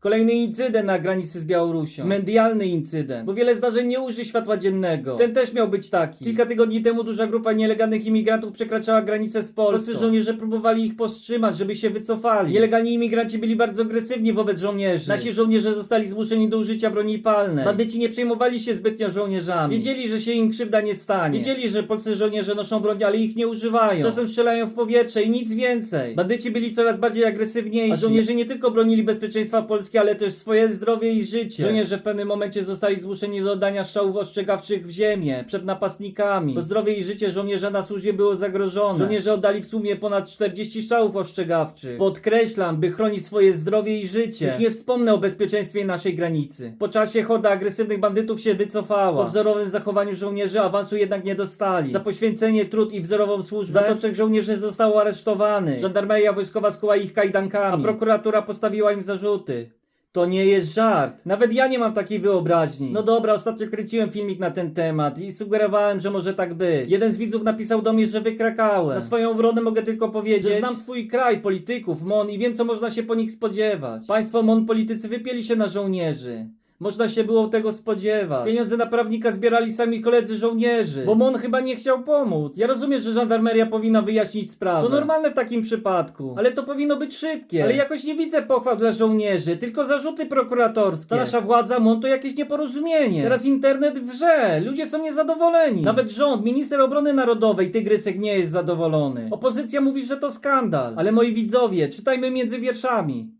Kolejny incydent na granicy z Białorusią. Medialny incydent. Bo wiele zdarzeń nie ujrzy światła dziennego. Ten też miał być taki. Kilka tygodni temu duża grupa nielegalnych imigrantów przekraczała granicę z Polską. Polscy żołnierze próbowali ich powstrzymać, żeby się wycofali. Nielegalni imigranci byli bardzo agresywni wobec żołnierzy. Nasi żołnierze zostali zmuszeni do użycia broni palnej. Bandyci nie przejmowali się zbytnio żołnierzami. Wiedzieli, że się im krzywda nie stanie. Wiedzieli, że polscy żołnierze noszą broń, ale ich nie używają. Czasem strzelają w powietrze i nic więcej. Bandyci byli coraz bardziej agresywniejsi. A żołnierze nie tylko bronili bezpieczeństwa Polski, ale też swoje zdrowie i życie. Żołnierze w pewnym momencie zostali zmuszeni do oddania strzałów ostrzegawczych w ziemię, przed napastnikami. Bo zdrowie i życie żołnierza na służbie było zagrożone. Żołnierze oddali w sumie ponad 40 strzałów ostrzegawczych. Podkreślam, by chronić swoje zdrowie i życie. Już nie wspomnę o bezpieczeństwie naszej granicy. Po czasie horda agresywnych bandytów się wycofała. Po wzorowym zachowaniu żołnierzy awansu jednak nie dostali. Za poświęcenie, trud i wzorową służbę. Za to trzech żołnierzy zostało aresztowanych. Żandarmeria wojskowa skuła ich kajdankami, a prokuratura postawiła im zarzuty. To nie jest żart. Nawet ja nie mam takiej wyobraźni. No dobra, ostatnio kręciłem filmik na ten temat i sugerowałem, że może tak być. Jeden z widzów napisał do mnie, że wykrakałem. Na swoją obronę mogę tylko powiedzieć, że znam swój kraj, polityków, MON i wiem, co można się po nich spodziewać. Państwo MON politycy wypieli się na żołnierzy. Można się było tego spodziewać. Pieniądze na prawnika zbierali sami koledzy żołnierzy, bo MON chyba nie chciał pomóc. Ja rozumiem, że żandarmeria powinna wyjaśnić sprawę. To normalne w takim przypadku, ale to powinno być szybkie. Ale jakoś nie widzę pochwał dla żołnierzy, tylko zarzuty prokuratorskie. Ta nasza władza MON to jakieś nieporozumienie. Teraz internet wrze, ludzie są niezadowoleni. Nawet rząd, minister obrony narodowej, Tygrysek nie jest zadowolony. Opozycja mówi, że to skandal. Ale moi widzowie, czytajmy między wierszami.